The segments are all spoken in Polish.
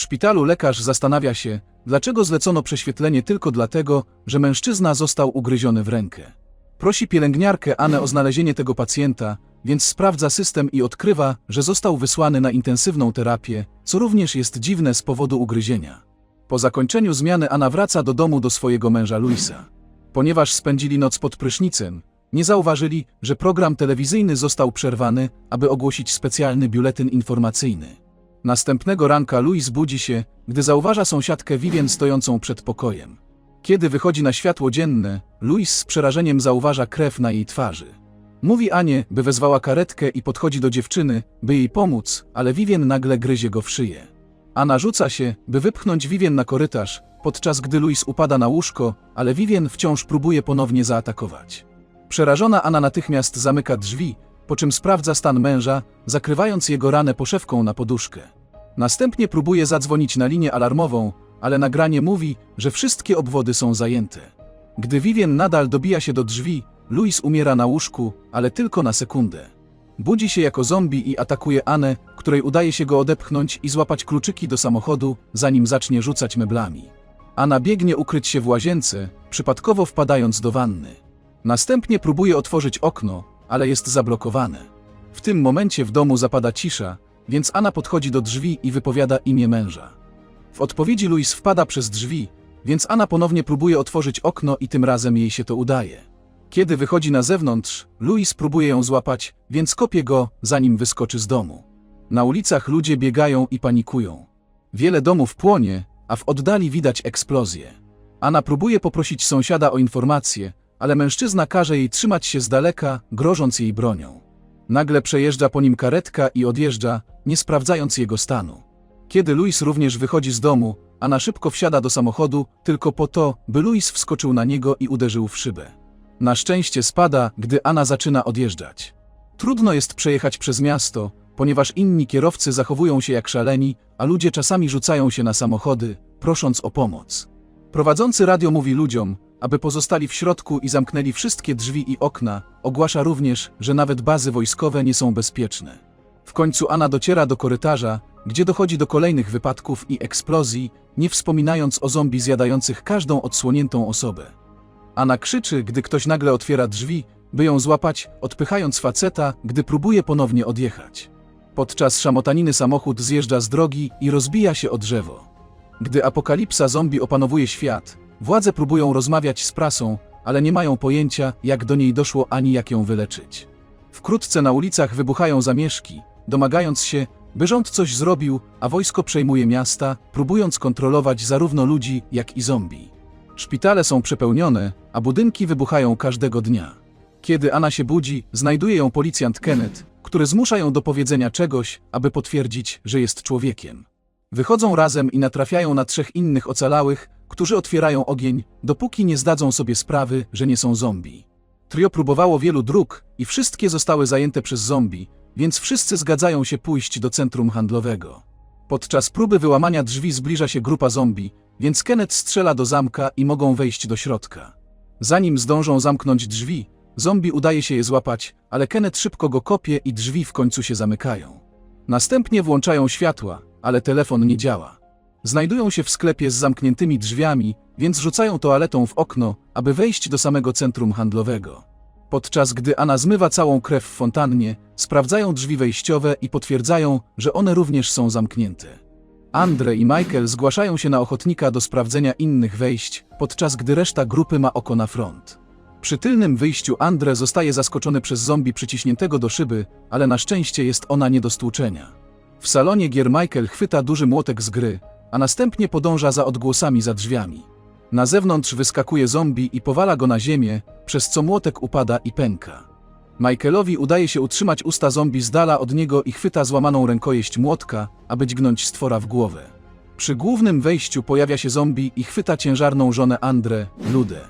W szpitalu lekarz zastanawia się, dlaczego zlecono prześwietlenie tylko dlatego, że mężczyzna został ugryziony w rękę. Prosi pielęgniarkę Anę o znalezienie tego pacjenta, więc sprawdza system i odkrywa, że został wysłany na intensywną terapię, co również jest dziwne z powodu ugryzienia. Po zakończeniu zmiany Anna wraca do domu do swojego męża Luisa. Ponieważ spędzili noc pod prysznicem, nie zauważyli, że program telewizyjny został przerwany, aby ogłosić specjalny biuletyn informacyjny. Następnego ranka Louis budzi się, gdy zauważa sąsiadkę Vivien stojącą przed pokojem. Kiedy wychodzi na światło dzienne, Louis z przerażeniem zauważa krew na jej twarzy. Mówi Anie, by wezwała karetkę i podchodzi do dziewczyny, by jej pomóc, ale Vivien nagle gryzie go w szyję. Anna rzuca się, by wypchnąć Vivien na korytarz, podczas gdy Louis upada na łóżko, ale Vivien wciąż próbuje ponownie zaatakować. Przerażona Anna natychmiast zamyka drzwi, po czym sprawdza stan męża, zakrywając jego ranę poszewką na poduszkę. Następnie próbuje zadzwonić na linię alarmową, ale nagranie mówi, że wszystkie obwody są zajęte. Gdy Vivien nadal dobija się do drzwi, Louis umiera na łóżku, ale tylko na sekundę. Budzi się jako zombie i atakuje Anę, której udaje się go odepchnąć i złapać kluczyki do samochodu, zanim zacznie rzucać meblami. Anna biegnie ukryć się w łazience, przypadkowo wpadając do wanny. Następnie próbuje otworzyć okno, ale jest zablokowane. W tym momencie w domu zapada cisza, więc Anna podchodzi do drzwi i wypowiada imię męża. W odpowiedzi Louis wpada przez drzwi, więc Anna ponownie próbuje otworzyć okno i tym razem jej się to udaje. Kiedy wychodzi na zewnątrz, Louis próbuje ją złapać, więc kopie go, zanim wyskoczy z domu. Na ulicach ludzie biegają i panikują. Wiele domów płonie, a w oddali widać eksplozję. Anna próbuje poprosić sąsiada o informacje, ale mężczyzna każe jej trzymać się z daleka, grożąc jej bronią. Nagle przejeżdża po nim karetka i odjeżdża, nie sprawdzając jego stanu. Kiedy Louis również wychodzi z domu, Anna szybko wsiada do samochodu, tylko po to, by Louis wskoczył na niego i uderzył w szybę. Na szczęście spada, gdy Anna zaczyna odjeżdżać. Trudno jest przejechać przez miasto, ponieważ inni kierowcy zachowują się jak szaleni, a ludzie czasami rzucają się na samochody, prosząc o pomoc. Prowadzący radio mówi ludziom, aby pozostali w środku i zamknęli wszystkie drzwi i okna, ogłasza również, że nawet bazy wojskowe nie są bezpieczne. W końcu Anna dociera do korytarza, gdzie dochodzi do kolejnych wypadków i eksplozji, nie wspominając o zombie zjadających każdą odsłoniętą osobę. Anna krzyczy, gdy ktoś nagle otwiera drzwi, by ją złapać, odpychając faceta, gdy próbuje ponownie odjechać. Podczas szamotaniny samochód zjeżdża z drogi i rozbija się o drzewo. Gdy apokalipsa zombie opanowuje świat, władze próbują rozmawiać z prasą, ale nie mają pojęcia, jak do niej doszło ani jak ją wyleczyć. Wkrótce na ulicach wybuchają zamieszki, domagając się, by rząd coś zrobił, a wojsko przejmuje miasta, próbując kontrolować zarówno ludzi, jak i zombie. Szpitale są przepełnione, a budynki wybuchają każdego dnia. Kiedy Anna się budzi, znajduje ją policjant Kenneth, który zmusza ją do powiedzenia czegoś, aby potwierdzić, że jest człowiekiem. Wychodzą razem i natrafiają na trzech innych ocalałych, którzy otwierają ogień, dopóki nie zdadzą sobie sprawy, że nie są zombie. Trio próbowało wielu dróg i wszystkie zostały zajęte przez zombie, więc wszyscy zgadzają się pójść do centrum handlowego. Podczas próby wyłamania drzwi zbliża się grupa zombie, więc Kenneth strzela do zamka i mogą wejść do środka. Zanim zdążą zamknąć drzwi, zombie udaje się je złapać, ale Kenneth szybko go kopie i drzwi w końcu się zamykają. Następnie włączają światła, ale telefon nie działa. Znajdują się w sklepie z zamkniętymi drzwiami, więc rzucają toaletą w okno, aby wejść do samego centrum handlowego. Podczas gdy Anna zmywa całą krew w fontannie, sprawdzają drzwi wejściowe i potwierdzają, że one również są zamknięte. Andre i Michael zgłaszają się na ochotnika do sprawdzenia innych wejść, podczas gdy reszta grupy ma oko na front. Przy tylnym wyjściu Andre zostaje zaskoczony przez zombie przyciśniętego do szyby, ale na szczęście jest ona nie do stłuczenia. W salonie gier Michael chwyta duży młotek z gry, a następnie podąża za odgłosami za drzwiami. Na zewnątrz wyskakuje zombie i powala go na ziemię, przez co młotek upada i pęka. Michaelowi udaje się utrzymać usta zombie z dala od niego i chwyta złamaną rękojeść młotka, aby dźgnąć stwora w głowę. Przy głównym wejściu pojawia się zombie i chwyta ciężarną żonę Andre, Ludę.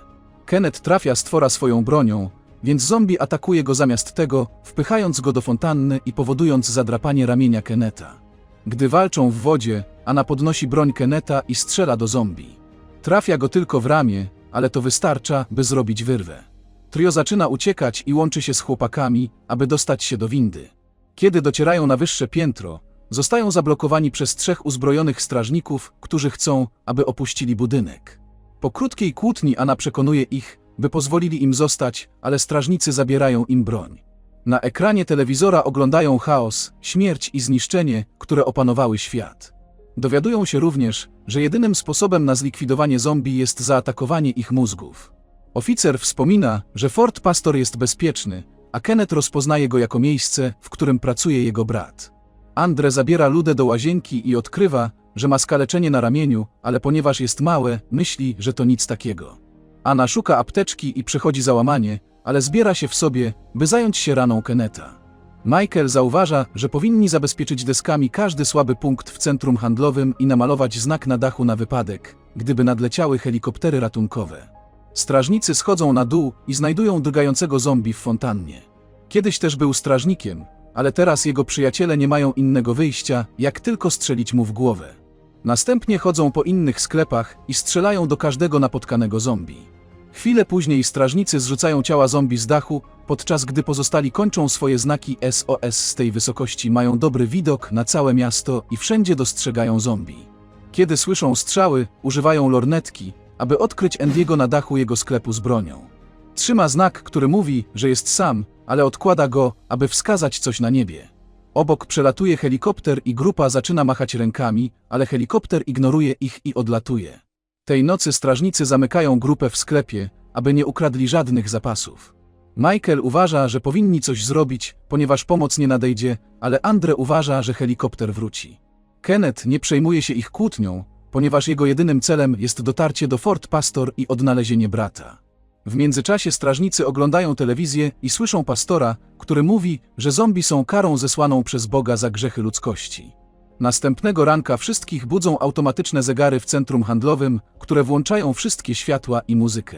Kenneth trafia stwora swoją bronią, więc zombie atakuje go zamiast tego, wpychając go do fontanny i powodując zadrapanie ramienia Kenneta. Gdy walczą w wodzie, Anna podnosi broń Kenneta i strzela do zombie. Trafia go tylko w ramię, ale to wystarcza, by zrobić wyrwę. Trio zaczyna uciekać i łączy się z chłopakami, aby dostać się do windy. Kiedy docierają na wyższe piętro, zostają zablokowani przez trzech uzbrojonych strażników, którzy chcą, aby opuścili budynek. Po krótkiej kłótni Anna przekonuje ich, by pozwolili im zostać, ale strażnicy zabierają im broń. Na ekranie telewizora oglądają chaos, śmierć i zniszczenie, które opanowały świat. Dowiadują się również, że jedynym sposobem na zlikwidowanie zombie jest zaatakowanie ich mózgów. Oficer wspomina, że Fort Pastor jest bezpieczny, a Kenneth rozpoznaje go jako miejsce, w którym pracuje jego brat. Andre zabiera Ludę do łazienki i odkrywa, że ma skaleczenie na ramieniu, ale ponieważ jest małe, myśli, że to nic takiego. Anna szuka apteczki i przechodzi załamanie, ale zbiera się w sobie, by zająć się raną Keneta. Michael zauważa, że powinni zabezpieczyć deskami każdy słaby punkt w centrum handlowym i namalować znak na dachu na wypadek, gdyby nadleciały helikoptery ratunkowe. Strażnicy schodzą na dół i znajdują drgającego zombie w fontannie. Kiedyś też był strażnikiem, ale teraz jego przyjaciele nie mają innego wyjścia, jak tylko strzelić mu w głowę. Następnie chodzą po innych sklepach i strzelają do każdego napotkanego zombie. Chwilę później strażnicy zrzucają ciała zombie z dachu, podczas gdy pozostali kończą swoje znaki SOS z tej wysokości mają dobry widok na całe miasto i wszędzie dostrzegają zombie. Kiedy słyszą strzały, używają lornetki, aby odkryć Endiego na dachu jego sklepu z bronią. Trzyma znak, który mówi, że jest sam, ale odkłada go, aby wskazać coś na niebie. Obok przelatuje helikopter i grupa zaczyna machać rękami, ale helikopter ignoruje ich i odlatuje. Tej nocy strażnicy zamykają grupę w sklepie, aby nie ukradli żadnych zapasów. Michael uważa, że powinni coś zrobić, ponieważ pomoc nie nadejdzie, ale Andre uważa, że helikopter wróci. Kenneth nie przejmuje się ich kłótnią, ponieważ jego jedynym celem jest dotarcie do Fort Pastor i odnalezienie brata. W międzyczasie strażnicy oglądają telewizję i słyszą pastora, który mówi, że zombie są karą zesłaną przez Boga za grzechy ludzkości. Następnego ranka wszystkich budzą automatyczne zegary w centrum handlowym, które włączają wszystkie światła i muzykę.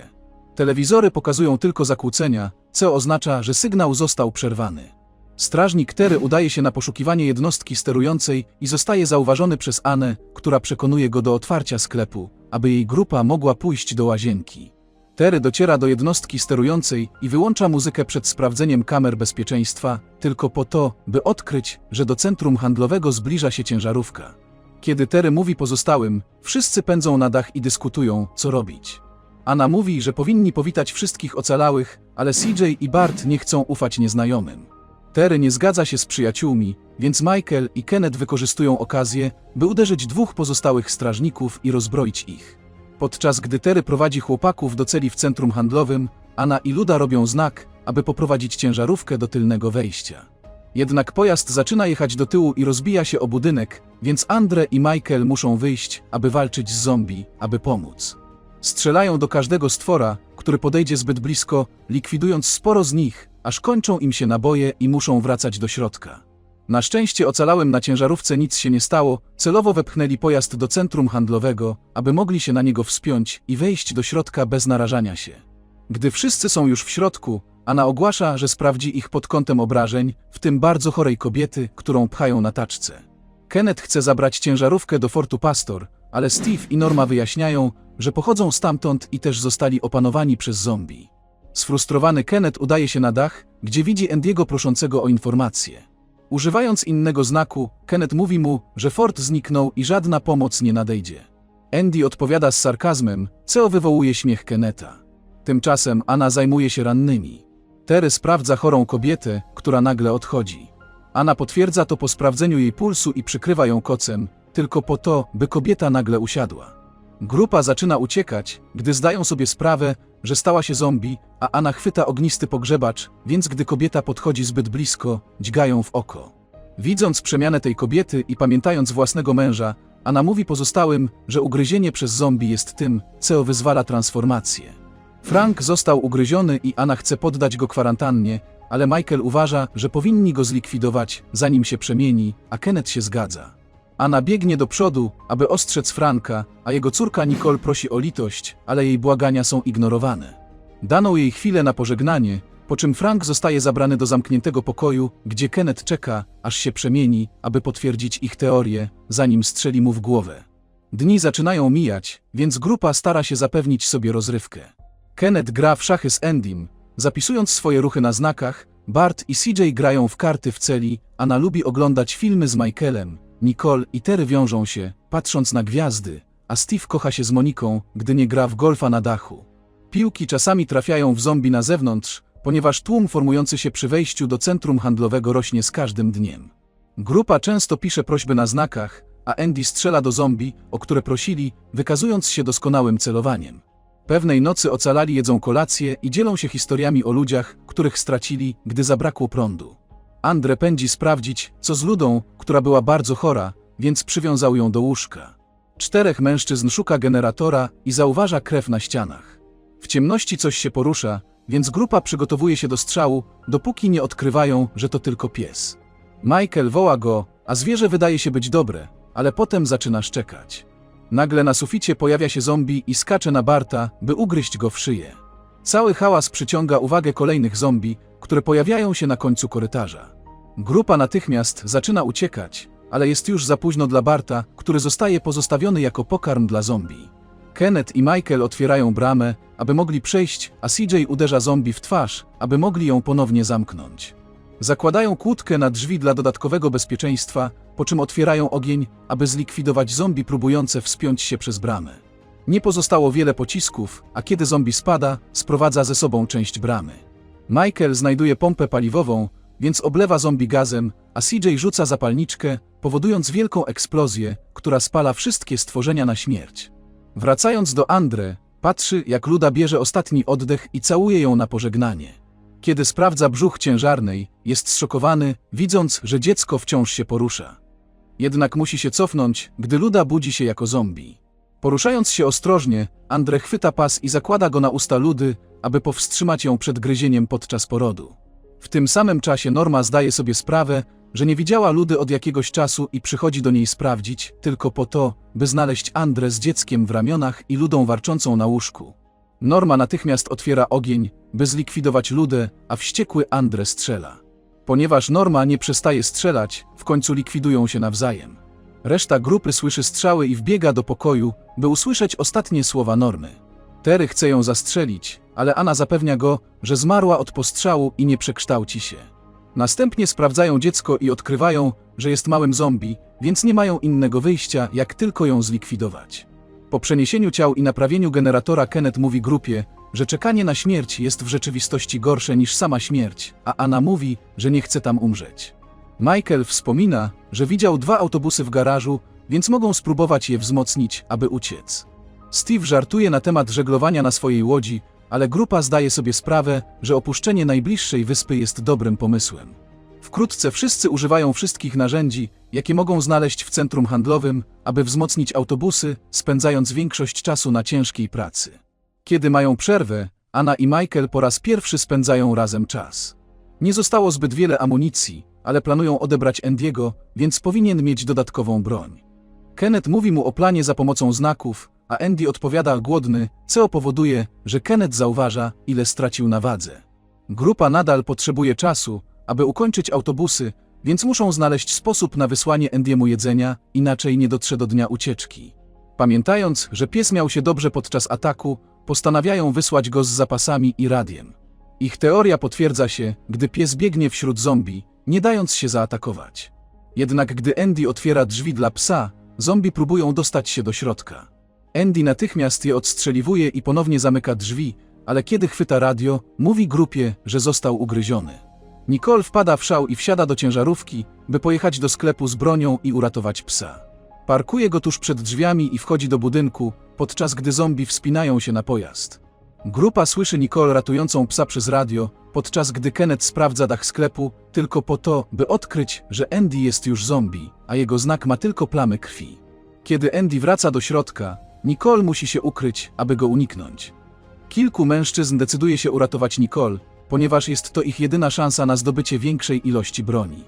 Telewizory pokazują tylko zakłócenia, co oznacza, że sygnał został przerwany. Strażnik Tery udaje się na poszukiwanie jednostki sterującej i zostaje zauważony przez Anę, która przekonuje go do otwarcia sklepu, aby jej grupa mogła pójść do łazienki. Tery dociera do jednostki sterującej i wyłącza muzykę przed sprawdzeniem kamer bezpieczeństwa, tylko po to, by odkryć, że do centrum handlowego zbliża się ciężarówka. Kiedy Tery mówi pozostałym, wszyscy pędzą na dach i dyskutują, co robić. Anna mówi, że powinni powitać wszystkich ocalałych, ale CJ i Bart nie chcą ufać nieznajomym. Terry nie zgadza się z przyjaciółmi, więc Michael i Kenneth wykorzystują okazję, by uderzyć dwóch pozostałych strażników i rozbroić ich. Podczas gdy Terry prowadzi chłopaków do celi w centrum handlowym, Anna i Luda robią znak, aby poprowadzić ciężarówkę do tylnego wejścia. Jednak pojazd zaczyna jechać do tyłu i rozbija się o budynek, więc Andre i Michael muszą wyjść, aby walczyć z zombie, aby pomóc. Strzelają do każdego stwora, który podejdzie zbyt blisko, likwidując sporo z nich, aż kończą im się naboje i muszą wracać do środka. Na szczęście ocalałym na ciężarówce nic się nie stało, celowo wepchnęli pojazd do centrum handlowego, aby mogli się na niego wspiąć i wejść do środka bez narażania się. Gdy wszyscy są już w środku, Anna ogłasza, że sprawdzi ich pod kątem obrażeń, w tym bardzo chorej kobiety, którą pchają na taczce. Kenneth chce zabrać ciężarówkę do Fortu Pastor, ale Steve i Norma wyjaśniają, że pochodzą stamtąd i też zostali opanowani przez zombie. Sfrustrowany Kenneth udaje się na dach, gdzie widzi Andiego proszącego o informacje. Używając innego znaku, Kenneth mówi mu, że fort zniknął i żadna pomoc nie nadejdzie. Andy odpowiada z sarkazmem, co wywołuje śmiech Kenneta. Tymczasem Anna zajmuje się rannymi. Terry sprawdza chorą kobietę, która nagle odchodzi. Anna potwierdza to po sprawdzeniu jej pulsu i przykrywa ją kocem, tylko po to, by kobieta nagle usiadła. Grupa zaczyna uciekać, gdy zdają sobie sprawę, że stała się zombie, a Anna chwyta ognisty pogrzebacz, więc gdy kobieta podchodzi zbyt blisko, dźgają w oko. Widząc przemianę tej kobiety i pamiętając własnego męża, Anna mówi pozostałym, że ugryzienie przez zombie jest tym, co wyzwala transformację. Frank został ugryziony i Anna chce poddać go kwarantannie, ale Michael uważa, że powinni go zlikwidować, zanim się przemieni, a Kenneth się zgadza. Anna biegnie do przodu, aby ostrzec Franka, a jego córka Nicole prosi o litość, ale jej błagania są ignorowane. Dano jej chwilę na pożegnanie, po czym Frank zostaje zabrany do zamkniętego pokoju, gdzie Kenneth czeka, aż się przemieni, aby potwierdzić ich teorię, zanim strzeli mu w głowę. Dni zaczynają mijać, więc grupa stara się zapewnić sobie rozrywkę. Kenneth gra w szachy z Endym, zapisując swoje ruchy na znakach, Bart i CJ grają w karty w celi, Anna lubi oglądać filmy z Michaelem, Nicole i Terry wiążą się, patrząc na gwiazdy, a Steve kocha się z Moniką, gdy nie gra w golfa na dachu. Piłki czasami trafiają w zombie na zewnątrz, ponieważ tłum formujący się przy wejściu do centrum handlowego rośnie z każdym dniem. Grupa często pisze prośby na znakach, a Andy strzela do zombie, o które prosili, wykazując się doskonałym celowaniem. Pewnej nocy ocalali jedzą kolację i dzielą się historiami o ludziach, których stracili, gdy zabrakło prądu. Andre pędzi sprawdzić, co z Ludą, która była bardzo chora, więc przywiązał ją do łóżka. Czterech mężczyzn szuka generatora i zauważa krew na ścianach. W ciemności coś się porusza, więc grupa przygotowuje się do strzału, dopóki nie odkrywają, że to tylko pies. Michael woła go, a zwierzę wydaje się być dobre, ale potem zaczyna szczekać. Nagle na suficie pojawia się zombie i skacze na Barta, by ugryźć go w szyję. Cały hałas przyciąga uwagę kolejnych zombie, które pojawiają się na końcu korytarza. Grupa natychmiast zaczyna uciekać, ale jest już za późno dla Barta, który zostaje pozostawiony jako pokarm dla zombie. Kenneth i Michael otwierają bramę, aby mogli przejść, a CJ uderza zombie w twarz, aby mogli ją ponownie zamknąć. Zakładają kłódkę na drzwi dla dodatkowego bezpieczeństwa, po czym otwierają ogień, aby zlikwidować zombie próbujące wspiąć się przez bramę. Nie pozostało wiele pocisków, a kiedy zombie spada, sprowadza ze sobą część bramy. Michael znajduje pompę paliwową, więc oblewa zombie gazem, a CJ rzuca zapalniczkę, powodując wielką eksplozję, która spala wszystkie stworzenia na śmierć. Wracając do Andre, patrzy, jak Luda bierze ostatni oddech i całuje ją na pożegnanie. Kiedy sprawdza brzuch ciężarnej, jest zszokowany, widząc, że dziecko wciąż się porusza. Jednak musi się cofnąć, gdy Luda budzi się jako zombie. Poruszając się ostrożnie, Andre chwyta pas i zakłada go na usta Ludy, aby powstrzymać ją przed gryzieniem podczas porodu. W tym samym czasie Norma zdaje sobie sprawę, że nie widziała Ludy od jakiegoś czasu i przychodzi do niej sprawdzić, tylko po to, by znaleźć Andrę z dzieckiem w ramionach i Ludą warczącą na łóżku. Norma natychmiast otwiera ogień, by zlikwidować Ludę, a wściekły Andre strzela. Ponieważ Norma nie przestaje strzelać, w końcu likwidują się nawzajem. Reszta grupy słyszy strzały i wbiega do pokoju, by usłyszeć ostatnie słowa Normy. Terry chce ją zastrzelić, ale Anna zapewnia go, że zmarła od postrzału i nie przekształci się. Następnie sprawdzają dziecko i odkrywają, że jest małym zombie, więc nie mają innego wyjścia, jak tylko ją zlikwidować. Po przeniesieniu ciał i naprawieniu generatora Kenneth mówi grupie, że czekanie na śmierć jest w rzeczywistości gorsze niż sama śmierć, a Anna mówi, że nie chce tam umrzeć. Michael wspomina, że widział dwa autobusy w garażu, więc mogą spróbować je wzmocnić, aby uciec. Steve żartuje na temat żeglowania na swojej łodzi, ale grupa zdaje sobie sprawę, że opuszczenie najbliższej wyspy jest dobrym pomysłem. Wkrótce wszyscy używają wszystkich narzędzi, jakie mogą znaleźć w centrum handlowym, aby wzmocnić autobusy, spędzając większość czasu na ciężkiej pracy. Kiedy mają przerwę, Anna i Michael po raz pierwszy spędzają razem czas. Nie zostało zbyt wiele amunicji, ale planują odebrać Andiego, więc powinien mieć dodatkową broń. Kenneth mówi mu o planie za pomocą znaków, a Andy odpowiada głodny, co powoduje, że Kenneth zauważa, ile stracił na wadze. Grupa nadal potrzebuje czasu, aby ukończyć autobusy, więc muszą znaleźć sposób na wysłanie Andiemu jedzenia, inaczej nie dotrze do dnia ucieczki. Pamiętając, że pies miał się dobrze podczas ataku, postanawiają wysłać go z zapasami i radiem. Ich teoria potwierdza się, gdy pies biegnie wśród zombie, nie dając się zaatakować. Jednak gdy Andy otwiera drzwi dla psa, zombie próbują dostać się do środka. Andy natychmiast je odstrzeliwuje i ponownie zamyka drzwi, ale kiedy chwyta radio, mówi grupie, że został ugryziony. Nicole wpada w szał i wsiada do ciężarówki, by pojechać do sklepu z bronią i uratować psa. Parkuje go tuż przed drzwiami i wchodzi do budynku, podczas gdy zombie wspinają się na pojazd. Grupa słyszy Nicole ratującą psa przez radio, podczas gdy Kenneth sprawdza dach sklepu, tylko po to, by odkryć, że Andy jest już zombie, a jego znak ma tylko plamy krwi. Kiedy Andy wraca do środka, Nicole musi się ukryć, aby go uniknąć. Kilku mężczyzn decyduje się uratować Nicole, ponieważ jest to ich jedyna szansa na zdobycie większej ilości broni.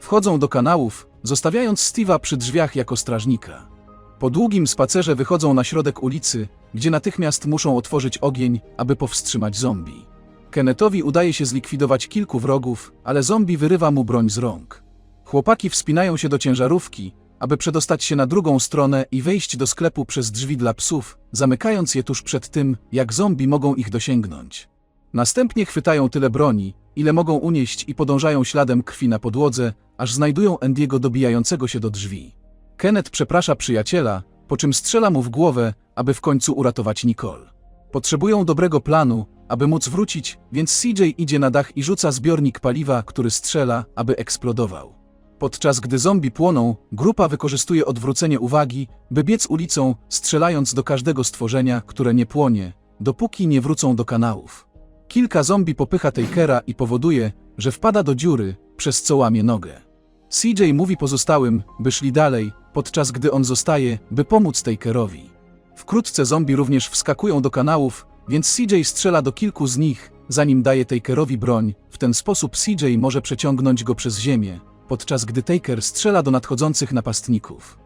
Wchodzą do kanałów, zostawiając Steve'a przy drzwiach jako strażnika. Po długim spacerze wychodzą na środek ulicy, gdzie natychmiast muszą otworzyć ogień, aby powstrzymać zombie. Kennethowi udaje się zlikwidować kilku wrogów, ale zombie wyrywa mu broń z rąk. Chłopaki wspinają się do ciężarówki, aby przedostać się na drugą stronę i wejść do sklepu przez drzwi dla psów, zamykając je tuż przed tym, jak zombie mogą ich dosięgnąć. Następnie chwytają tyle broni, ile mogą unieść i podążają śladem krwi na podłodze, aż znajdują Andiego dobijającego się do drzwi. Kenneth przeprasza przyjaciela, po czym strzela mu w głowę, aby w końcu uratować Nicole. Potrzebują dobrego planu, aby móc wrócić, więc CJ idzie na dach i rzuca zbiornik paliwa, który strzela, aby eksplodował. Podczas gdy zombie płoną, grupa wykorzystuje odwrócenie uwagi, by biec ulicą, strzelając do każdego stworzenia, które nie płonie, dopóki nie wrócą do kanałów. Kilka zombie popycha Takera i powoduje, że wpada do dziury, przez co łamie nogę. CJ mówi pozostałym, by szli dalej, podczas gdy on zostaje, by pomóc Takerowi. Wkrótce zombie również wskakują do kanałów, więc CJ strzela do kilku z nich, zanim daje Takerowi broń. W ten sposób CJ może przeciągnąć go przez ziemię, podczas gdy Taker strzela do nadchodzących napastników.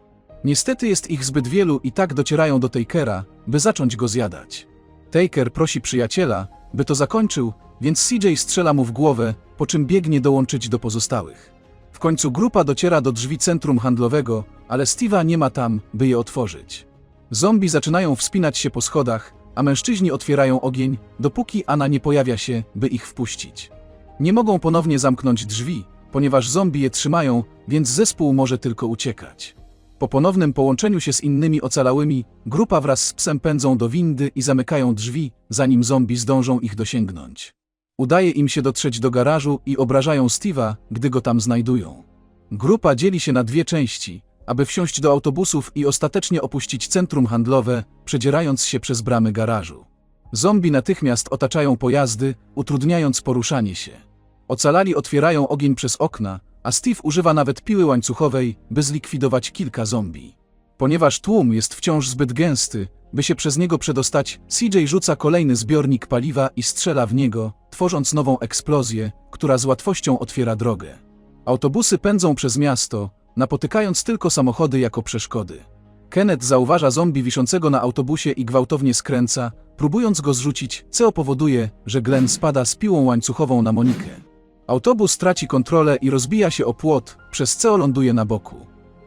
Niestety jest ich zbyt wielu i tak docierają do Takera, by zacząć go zjadać. Taker prosi przyjaciela, by to zakończył, więc CJ strzela mu w głowę, po czym biegnie dołączyć do pozostałych. Końcu grupa dociera do drzwi centrum handlowego, ale Steve'a nie ma tam, by je otworzyć. Zombie zaczynają wspinać się po schodach, a mężczyźni otwierają ogień, dopóki Anna nie pojawia się, by ich wpuścić. Nie mogą ponownie zamknąć drzwi, ponieważ zombie je trzymają, więc zespół może tylko uciekać. Po ponownym połączeniu się z innymi ocalałymi, grupa wraz z psem pędzą do windy i zamykają drzwi, zanim zombie zdążą ich dosięgnąć. Udaje im się dotrzeć do garażu i obrażają Steve'a, gdy go tam znajdują. Grupa dzieli się na dwie części, aby wsiąść do autobusów i ostatecznie opuścić centrum handlowe, przedzierając się przez bramy garażu. Zombie natychmiast otaczają pojazdy, utrudniając poruszanie się. Ocalali otwierają ogień przez okna, a Steve używa nawet piły łańcuchowej, by zlikwidować kilka zombie. Ponieważ tłum jest wciąż zbyt gęsty, by się przez niego przedostać, CJ rzuca kolejny zbiornik paliwa i strzela w niego, tworząc nową eksplozję, która z łatwością otwiera drogę. Autobusy pędzą przez miasto, napotykając tylko samochody jako przeszkody. Kenneth zauważa zombie wiszącego na autobusie i gwałtownie skręca, próbując go zrzucić, co powoduje, że Glenn spada z piłą łańcuchową na Monikę. Autobus traci kontrolę i rozbija się o płot, przez co ląduje na boku.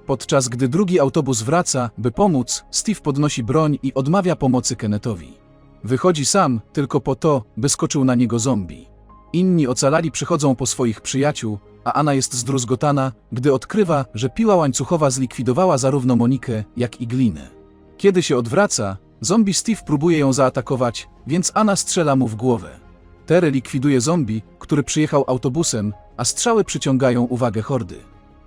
Podczas gdy drugi autobus wraca, by pomóc, Steve podnosi broń i odmawia pomocy Kennethowi. Wychodzi sam, tylko po to, by skoczył na niego zombie. Inni ocalali przychodzą po swoich przyjaciół, a Anna jest zdruzgotana, gdy odkrywa, że piła łańcuchowa zlikwidowała zarówno Monikę, jak i Glinę. Kiedy się odwraca, zombie Steve próbuje ją zaatakować, więc Anna strzela mu w głowę. Terry likwiduje zombie, który przyjechał autobusem, a strzały przyciągają uwagę hordy.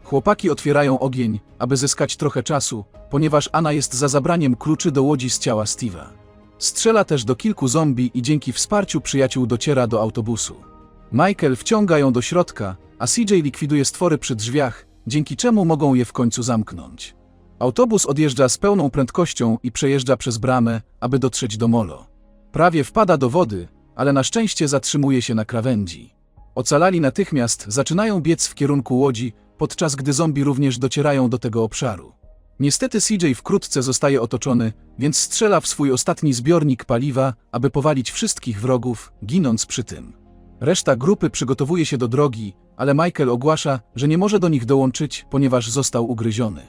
Chłopaki otwierają ogień, aby zyskać trochę czasu, ponieważ Anna jest za zabraniem kluczy do łodzi z ciała Steve'a. Strzela też do kilku zombie i dzięki wsparciu przyjaciół dociera do autobusu. Michael wciąga ją do środka, a CJ likwiduje stwory przy drzwiach, dzięki czemu mogą je w końcu zamknąć. Autobus odjeżdża z pełną prędkością i przejeżdża przez bramę, aby dotrzeć do molo. Prawie wpada do wody, ale na szczęście zatrzymuje się na krawędzi. Ocalali natychmiast zaczynają biec w kierunku łodzi, podczas gdy zombie również docierają do tego obszaru. Niestety CJ wkrótce zostaje otoczony, więc strzela w swój ostatni zbiornik paliwa, aby powalić wszystkich wrogów, ginąc przy tym. Reszta grupy przygotowuje się do drogi, ale Michael ogłasza, że nie może do nich dołączyć, ponieważ został ugryziony.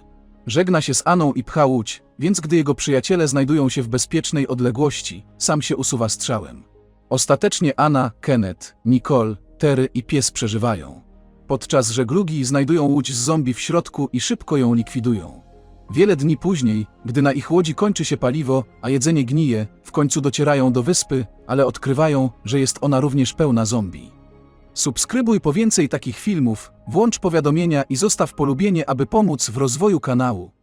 Żegna się z Aną i pcha łódź, więc gdy jego przyjaciele znajdują się w bezpiecznej odległości, sam się usuwa strzałem. Ostatecznie Anna, Kenneth, Nicole, Terry i pies przeżywają. Podczas żeglugi znajdują łódź z zombie w środku i szybko ją likwidują. Wiele dni później, gdy na ich łodzi kończy się paliwo, a jedzenie gnije, w końcu docierają do wyspy, ale odkrywają, że jest ona również pełna zombie. Subskrybuj po więcej takich filmów, włącz powiadomienia i zostaw polubienie, aby pomóc w rozwoju kanału.